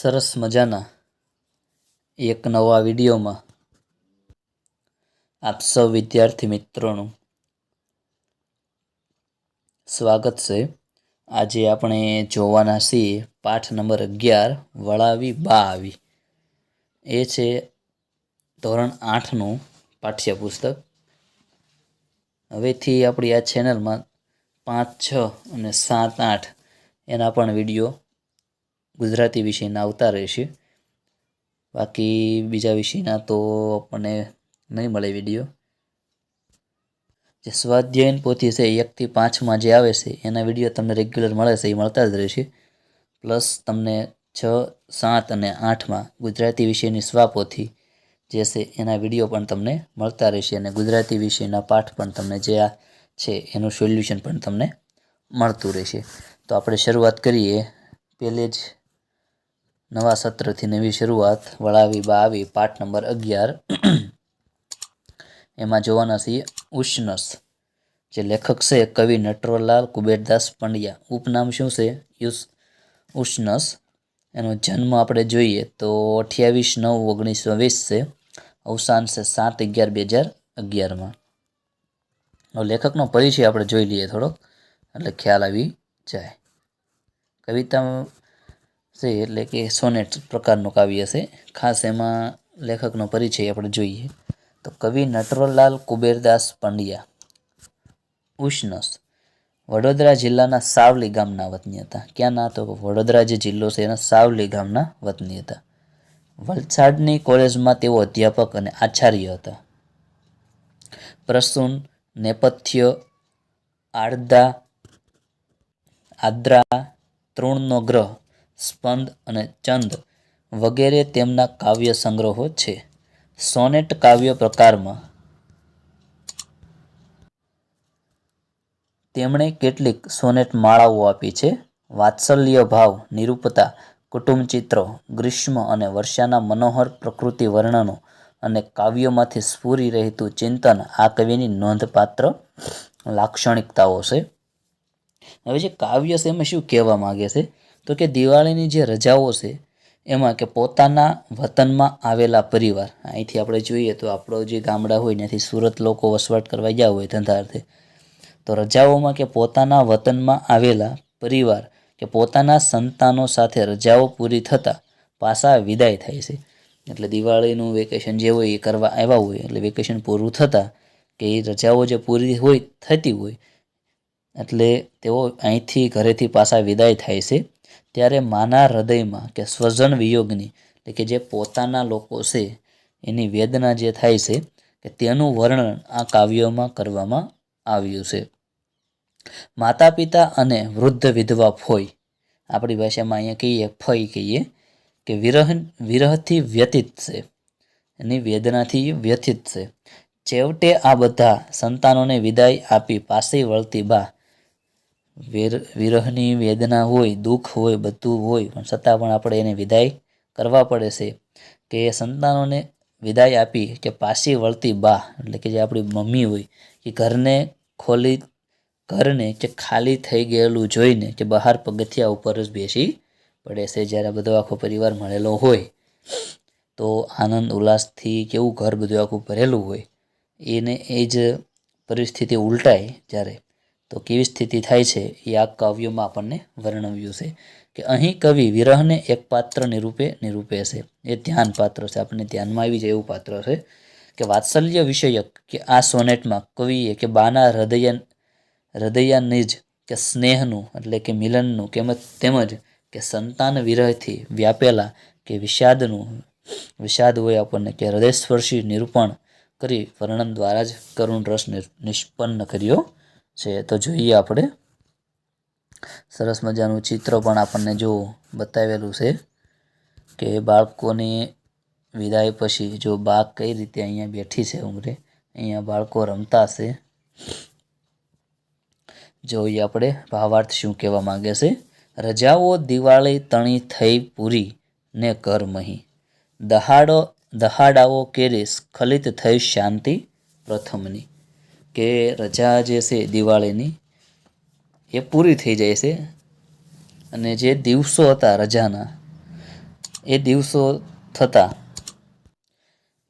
સરસ મજાના એક નવા વિડીયોમાં આપ સૌ વિદ્યાર્થી મિત્રોનું સ્વાગત છે. આજે આપણે જોવાના છીએ પાઠ નંબર અગિયાર, વળાવી બા આવી. એ છે ધોરણ આઠનું પાઠ્યપુસ્તક. હવેથી આપણી આ ચેનલમાં પાંચ, છ અને સાત, આઠ એના પણ વીડિયો ગુજરાતી વિષયના આવતા રહેશે. બાકી બીજા વિષયના તો આપણને નહીં મળે વીડિયો જે સ્વાધ્યાયન પોથી છે એકથી પાંચમાં જે આવે છે, એના વીડિયો તમને રેગ્યુલર મળે છે, એ મળતા જ રહેશે. પ્લસ તમને છ, સાત અને આઠમાં ગુજરાતી વિષયની સ્વાપોથી જે છે, એના વીડિયો પણ તમને મળતા રહેશે અને ગુજરાતી વિષયના પાઠ પણ તમને જે આ છે, એનું સોલ્યુશન પણ તમને મળતું રહેશે. તો આપણે શરૂઆત કરીએ. પહેલે જ નવા સત્રથી નવી શરૂઆત. વળાવી બા આવી પાઠ નંબર અગિયાર. એમાં જોવાના છીએ ઉષ્ણસ. જે લેખક છે કવિ નટવરલાલ કુબેરદાસ પંડ્યા. ઉપનામ શું છે? યુસ, ઉષ્ણસ. એનો જન્મ આપણે જોઈએ તો અઠ્યાવીસ નવ ઓગણીસો વીસ છે. અવસાન છે સાત અગિયાર બે હજાર અગિયારમાં. લેખકનો પરિચય આપણે જોઈ લઈએ થોડોક. એટલે ખ્યાલ આવી જાય. કવિતા છે, એટલે કે સોનેટ પ્રકારનું કાવ્ય છે. ખાસ એમાં લેખકનો પરિચય આપણે જોઈએ. તો કવિ નટવરલાલ કુબેરદાસ પંડ્યા. ઉષ્ણસ. વડોદરા જિલ્લાના સાવલી ગામના વતની હતા. ક્યાં ના તો વડોદરા જે જિલ્લો છે, એના સાવલી ગામના વતની હતા. વલસાડની કોલેજમાં તેઓ અધ્યાપક અને આચાર્ય હતા. પ્રસૂન, નેપથ્ય, આડદા, આદ્રા, તૃણનો ગ્રહ સ્પંદ અને ચંદ વગેરે તેમના કાવ્ય સંગ્રહો છે. સોનેટ કાવ્ય પ્રકારમાં તેમણે કેટલીક સોનેટ માળાઓ આપી છે. વાત્સલ્ય ભાવ, નિરૂપતા, કુટુંબ ચિત્રો, ગ્રીષ્મ અને વર્ષાના મનોહર પ્રકૃતિ વર્ણનો અને કાવ્યોમાંથી સ્ફૂરી રહેતું ચિંતન આ કવિની નોંધપાત્ર લાક્ષણિકતાઓ છે. હવે જે કાવ્ય છે એમાં શું કહેવા માગે છે? તો કે દિવાળીની જે રજાઓ છે, એમાં કે પોતાના વતનમાં આવેલા પરિવાર, અહીંથી આપણે જોઈએ તો આપણો જે ગામડા હોય ત્યાંથી સુરત લોકો વસવાટ કરવા ગયા હોય ધંધાર્થે, તો રજાઓમાં કે પોતાના વતનમાં આવેલા પરિવાર કે પોતાના સંતાનો સાથે રજાઓ પૂરી થતાં પાછા વિદાય થાય છે. એટલે દિવાળીનું વેકેશન જે હોય એ કરવા આવ્યા હોય, એટલે વેકેશન પૂરું થતાં કે એ રજાઓ જે પૂરી હોય, થતી હોય, એટલે તેઓ અહીંથી ઘરેથી પાછા વિદાય થાય છે. ત્યારે માના હૃદયમાં કે સ્વજન વિયોગની, એટલે કે જે પોતાના લોકો છે, એની વેદના જે થાય છે, કે તેનું વર્ણન આ કાવ્યોમાં કરવામાં આવ્યું છે. માતા પિતા અને વૃદ્ધ વિધવા ફોઈ. આપણી ભાષામાં અહીંયા કહીએ, ફઈ કહીએ, કે વિરહ, વિરહથી વ્યતીત છે. એની વેદનાથી વ્યથિત છે. છેવટે આ બધા સંતાનોને વિદાય આપી પાસે વળતી બા વિરહની વેદના હોય, દુઃખ હોય, બધું હોય, પણ છતાં પણ આપણે એને વિદાય કરવા પડે છે કે સંતાનોને વિદાય આપી કે પાછી વળતી બા, એટલે કે જે આપણી મમ્મી હોય, એ ઘરને ખોલી, ઘરને કે ખાલી થઈ ગયેલું જોઈને કે બહાર પગથિયા ઉપર જ બેસી પડે છે. જ્યારે બધો આખો પરિવાર મળેલો હોય, તો આનંદ, ઉલ્લાસથી કેવું ઘર બધું આખું ભરેલું હોય, એને એ જ પરિસ્થિતિ ઉલટાય જ્યારે તો કેવી સ્થિતિ થાય છે એ આ કાવ્યોમાં આપણને વર્ણવ્યું છે કે અહીં કવિ વિરહને એક પાત્ર નિરૂપે નિરૂપે છે. એ ધ્યાન પાત્ર છે. આપણને ધ્યાનમાં આવી જાય એવું પાત્ર છે કે વાત્સલ્ય વિષયક કે આ સોનેટમાં કવિએ કે બાના હૃદય હૃદયાનિજ કે સ્નેહનું એટલે કે મિલનનું કેમ તેમજ કે સંતાન વિરહથી વ્યાપેલા કે વિષાદનું વિષાદ હોય આપણને કે હૃદયસ્પર્શી નિરૂપણ કરી વર્ણન દ્વારા જ કરુણ રસ નિષ્પન્ન કર્યો છે. તો જોઈએ આપણે. સરસ મજાનું ચિત્ર પણ આપણને જો બતાવેલું છે કે બાળકોની વિદાય પછી જો બાગ કઈ રીતે અહીંયા બેઠી છે ઉમરે, અહીંયા બાળકો રમતા છે જોઈએ આપણે ભાવાર્થ શું કહેવા માંગે છે. રજાઓ દિવાળી તણી થઈ પૂરી ને કર મહી. દહાડો, દહાડાઓ કેરીશ ખલિત થઈ શાંતિ પ્રથમની. કે રજા જે છે દિવાળીની, એ પૂરી થઈ જાય છે. અને જે દિવસો હતા રજાના, એ દિવસો થતા,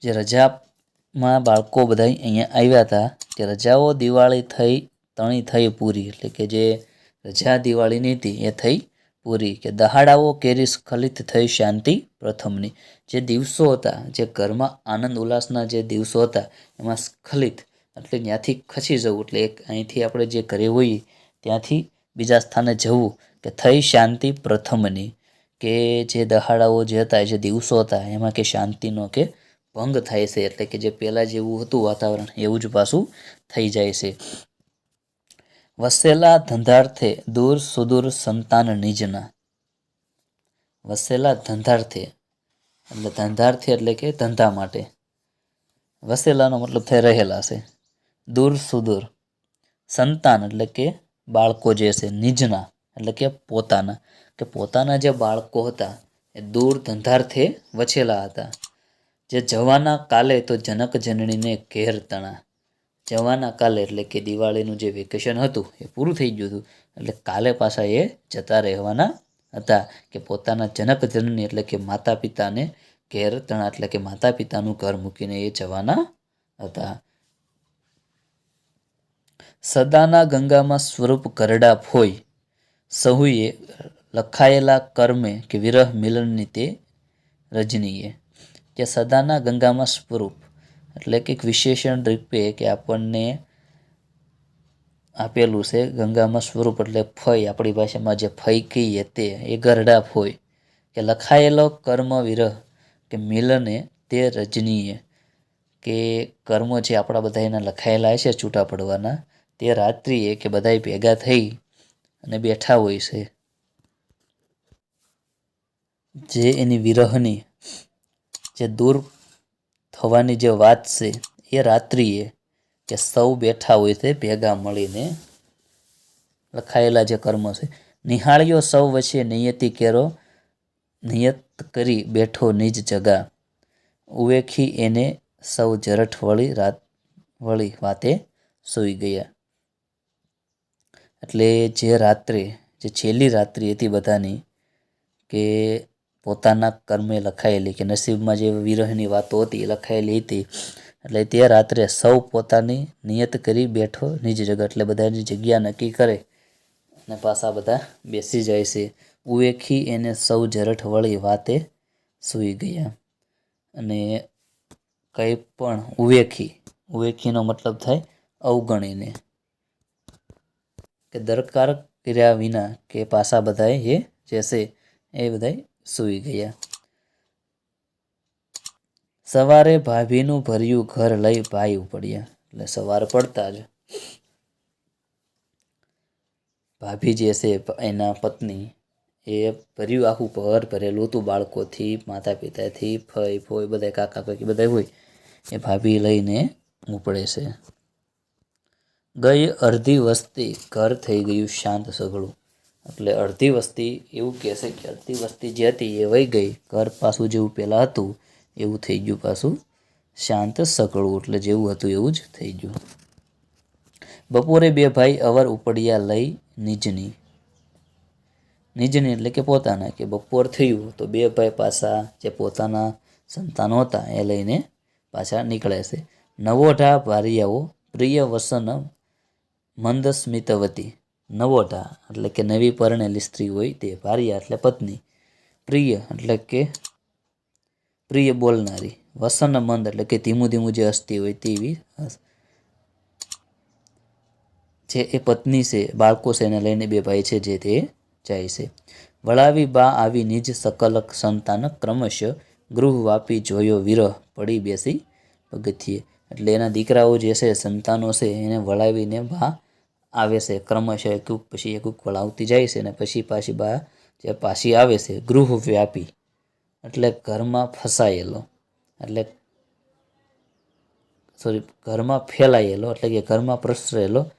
જે રજામાં બાળકો બધા અહીંયા આવ્યા હતા કે રજાઓ દિવાળી થઈ, તણી થઈ પૂરી. એટલે કે જે રજા દિવાળીની હતી, એ થઈ પૂરી. કે દહાડાઓ કેરી સ્ખલિત થઈ શાંતિ પ્રથમની. જે દિવસો હતા, જે ઘરમાં આનંદ ઉલ્લાસના જે દિવસો હતા, એમાં સ્ખલિત એટલે ત્યાંથી ખસી જવું. એટલે એક અહીંથી આપણે જે ઘરે હોઈએ, ત્યાંથી બીજા સ્થાને જવું કે થઈ શાંતિ પ્રથમની. કે જે દહાડાઓ જે હતા જે દિવસો હતા, એમાં કે શાંતિનો કે ભંગ થાય છે. એટલે કે જે પહેલાં જેવું હતું વાતાવરણ, એવું જ પાછું થઈ જાય છે. વસેલા ધંધાર્થે દૂર સુદૂર સંતાન નિજના. વસેલા ધંધાર્થે, એટલે ધંધાર્થે એટલે કે ધંધા માટે. વસેલાનો મતલબ થઈ રહેલા છે. દૂર સુદૂર સંતાન એટલે કે બાળકો જે છે, નિજના એટલે કે પોતાના. કે પોતાના જે બાળકો હતા, એ દૂર ધંધાર્થે વછેલા હતા. જે જવાના કાલે તો જનક જનનીને ઘેર તણા. જવાના કાલે એટલે કે દિવાળીનું જે વેકેશન હતું, એ પૂરું થઈ ગયું હતું. એટલે કાલે પાછા એ જતા રહેવાના હતા. કે પોતાના જનક જનની એટલે કે માતા પિતાને ઘેર તણા, એટલે કે માતા પિતાનું ઘર મૂકીને એ જવાના હતા. સદાના ગંગામાં સ્વરૂપ કરડાપ ફોય સહુએ લખાયેલા કર્મે કે વિરહ મિલનની તે રજનીએ. કે સદાના ગંગામાં સ્વરૂપ. એટલે કે એક વિશેષણ રૂપે કે આપણને આપેલું છે ગંગામાં સ્વરૂપ એટલે ફય આપણી ભાષામાં જે ફય કહીએ તે, એ ગરડા ફોય કે લખાયેલો કર્મ વિરહ કે મિલને તે રજનીએ. કે કર્મ જે આપણા બધા એના લખાયેલા છે છૂટા પડવાના તે રાત્રિએ કે બધાય ભેગા થઈ અને બેઠા હોય છે. જે એની વિરહની જે દૂર થવાની જે વાત છે, એ રાત્રિએ કે સૌ બેઠા હોય છે ભેગા મળીને લખાયેલા જે કર્મ છે. નિહાળ્યો સૌ વચ્ચે નિયતિ કેરો, નિયત કરી બેઠો નિજ જગા. ઉવેખી એને સૌ જરઠ વળી રાત વળી વાતે સૂઈ ગયા. એટલે જે રાત્રે, જે છેલ્લી રાત્રિ હતી બધાની, કે પોતાના કર્મે લખાયેલી, કે નસીબમાં જે વિરહની વાતો હતી એ લખાયેલી હતી, એટલે તે રાત્રે સૌ પોતાની નિયત કરી બેઠો નિજ જગત, એટલે બધાની જગ્યા નક્કી કરે અને પાછા બધા બેસી જાય છે. ઉવેખી એને સૌ જરઠ વળી વાતે સૂઈ ગયા. અને કંઈ પણ ઉવેખી, ઉવેખીનો મતલબ થાય અવગણીને. કે દરકાર કર્યા વિના કે પાછા બધાએ એ જે છે એ બધાએ સૂઈ ગયા. સવારે ભાભીનું ભર્યું ઘર લઈ ભાઈ ઉપડ્યા. એટલે સવાર પડતા જ ભાભી જે છે એના પત્ની એ ભર્યું આખું ઘર ભરેલું હતું બાળકોથી માતા પિતાથી ફઈ ફોઈ બધા કાકા કાકી બધા હોય એ ભાભી લઈને ઉપડે છે. ગઈ અડધી વસ્તી ઘર થઈ ગયું શાંત સઘળું એટલે અડધી વસ્તી એવું કહેશે કે અડધી વસ્તી જે હતી એ વહી ગઈ. ઘર પાછું જેવું પહેલાં હતું, એવું થઈ ગયું પાછું શાંત સકળું એટલે જેવું હતું એવું જ થઈ ગયું. બપોરે બે ભાઈ અવર ઉપડિયા લઈ નિજની. નિજની એટલે કે પોતાના, કે બપોર થયું તો બે ભાઈ પાછા જે પોતાના સંતાનો હતા એ લઈને પાછા નીકળે છે. નવોઢા ભારિયાઓ પ્રિય વસન મંદસ્મિતવતી, નવોઢા એટલે કે નવી પરણેલી સ્ત્રી હોય તે ભાર્યા એટલે પત્ની, પ્રિય એટલે કે પ્રિય બોલનારી, વસન મંદ એટલે કે ધીમું ધીમું જે હસતી હોય તેવી જે એ પત્ની છે, બાળકો છે એને લઈને બે ભાઈ છે જે તે જાય છે. વળાવી બા આવી નિજ સકલક સંતાન ક્રમશ ગૃહ વાપી જોયો વિરહ પડી બેસી પગથિયે. એટલે એના દીકરાઓ જે છે, સંતાનો છે, એને વળાવીને બા આવે છે, ક્રમશ એકુક પછી એકુક વળાવતી જાય છે અને પછી પાછી બા જે પાછી આવે છે, ગૃહ વ્યાપી. એટલે ઘરમાં ફસાયેલો. એટલે સોરી ઘરમાં ફેલાયેલો, એટલે કે ઘરમાં પ્રસરેલો.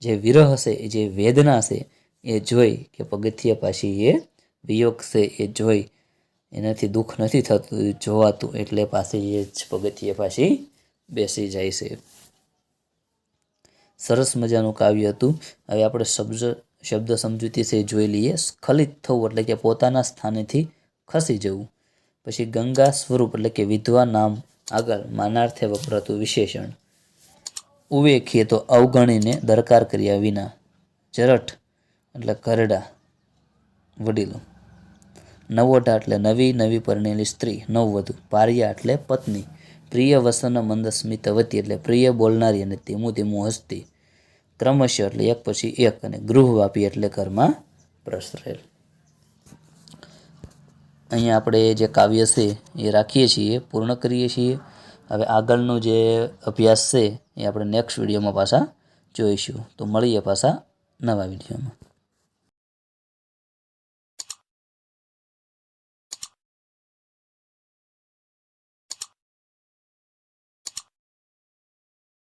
જે વિરહ છે જે વેદના છે, એ જોઈ કે પગથિયા પાછી એ વિયોગ છે, એ જોઈ. એનાથી દુઃખ નથી થતું જોવાતું. એટલે પાછી એ જ પગથિયે પાછી બેસી જાય છે. સરસ મજાનું કાવ્ય હતું. હવે આપણે શબ્દ શબ્દ સમજૂતી છે જોઈ લઈએ. સ્ખલિત થવું એટલે કે પોતાના સ્થાનેથી ખસી જવું. પછી ગંગા સ્વરૂપ એટલે કે વિધવા નામ આગળ માનાર્થે વપરાતું વિશેષણ. ઉવેખીએ તો અવગણીને દરકાર કર્યા વિના. જરઠ એટલે ઘરડા, વડીલો. નવોઢા એટલે નવી નવી પરણેલી સ્ત્રી. નવવધુ, પારિયા એટલે પત્ની. પ્રિય વસન મંદ સ્મિતવતી એટલે પ્રિય બોલનારી અને ધીમું ધીમું હસતી, ક્રમશ એટલે એક પછી એક અને ગૃહવાપી એટલે ઘરમાં પ્રસરેલ અહીંયા આપણે જે કાવ્ય છે એ રાખીએ છીએ, પૂર્ણ કરીએ છીએ. હવે આગળનો જે અભ્યાસ છે એ આપણે નેક્સ્ટ વિડીયોમાં પાછા જોઈશું. તો મળીએ પાછા નવા વિડીયોમાં